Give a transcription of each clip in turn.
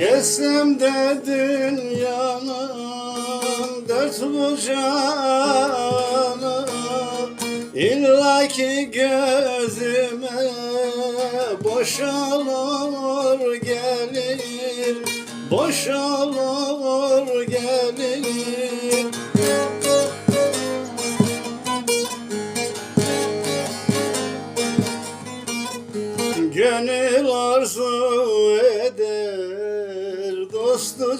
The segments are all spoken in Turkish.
Geçsem de dünyanın dört bucağını İlla ki gözüme boşalır gelir Boşalır gelir. Gönül arzu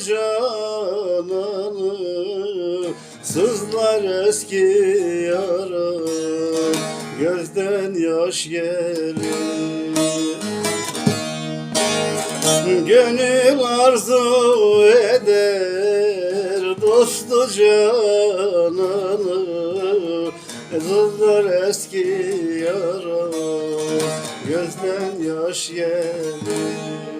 cananı Sızlar eski yara gözden yaş gelir. Gönül arzu eder dostu cananı Sızlar eski yara gözden yaş gelir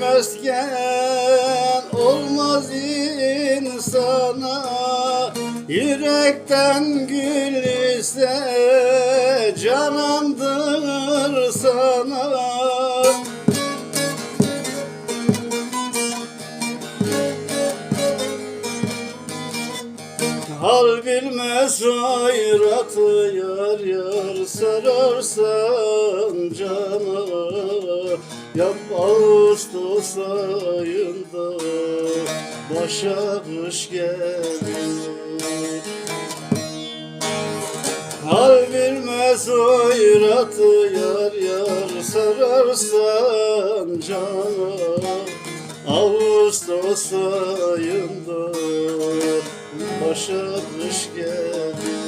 mesken olmaz insana. Yürekten gül ise canandır sana. Hal bilmez hayratı yar yar sararsan cana Yap Ağustos ayında başa kış gelir. Hal bilmez hayratı yar yar sararsan cana. Ağustos ayında başa kış gelir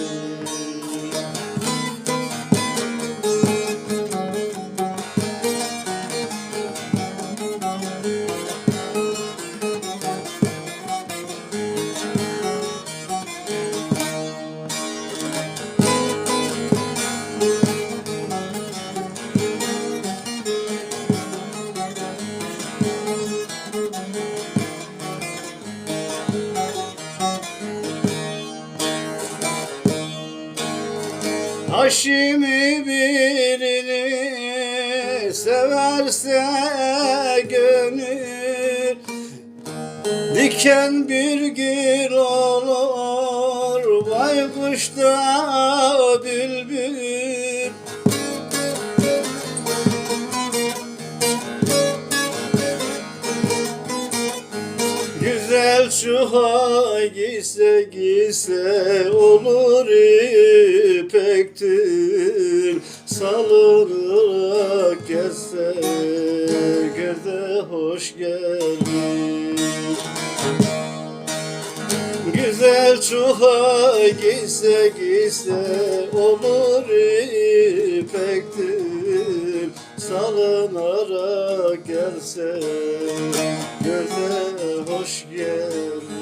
Haşimi birini severse gönül Diken bir gül olur baykuşta bülbül Güzel çuha giyse giyse olur ipektir. Salınarak gezse göze hoş gelir. Güzel çuha giyse giyse olur ipektir Salınarak gelse göze hoş gelir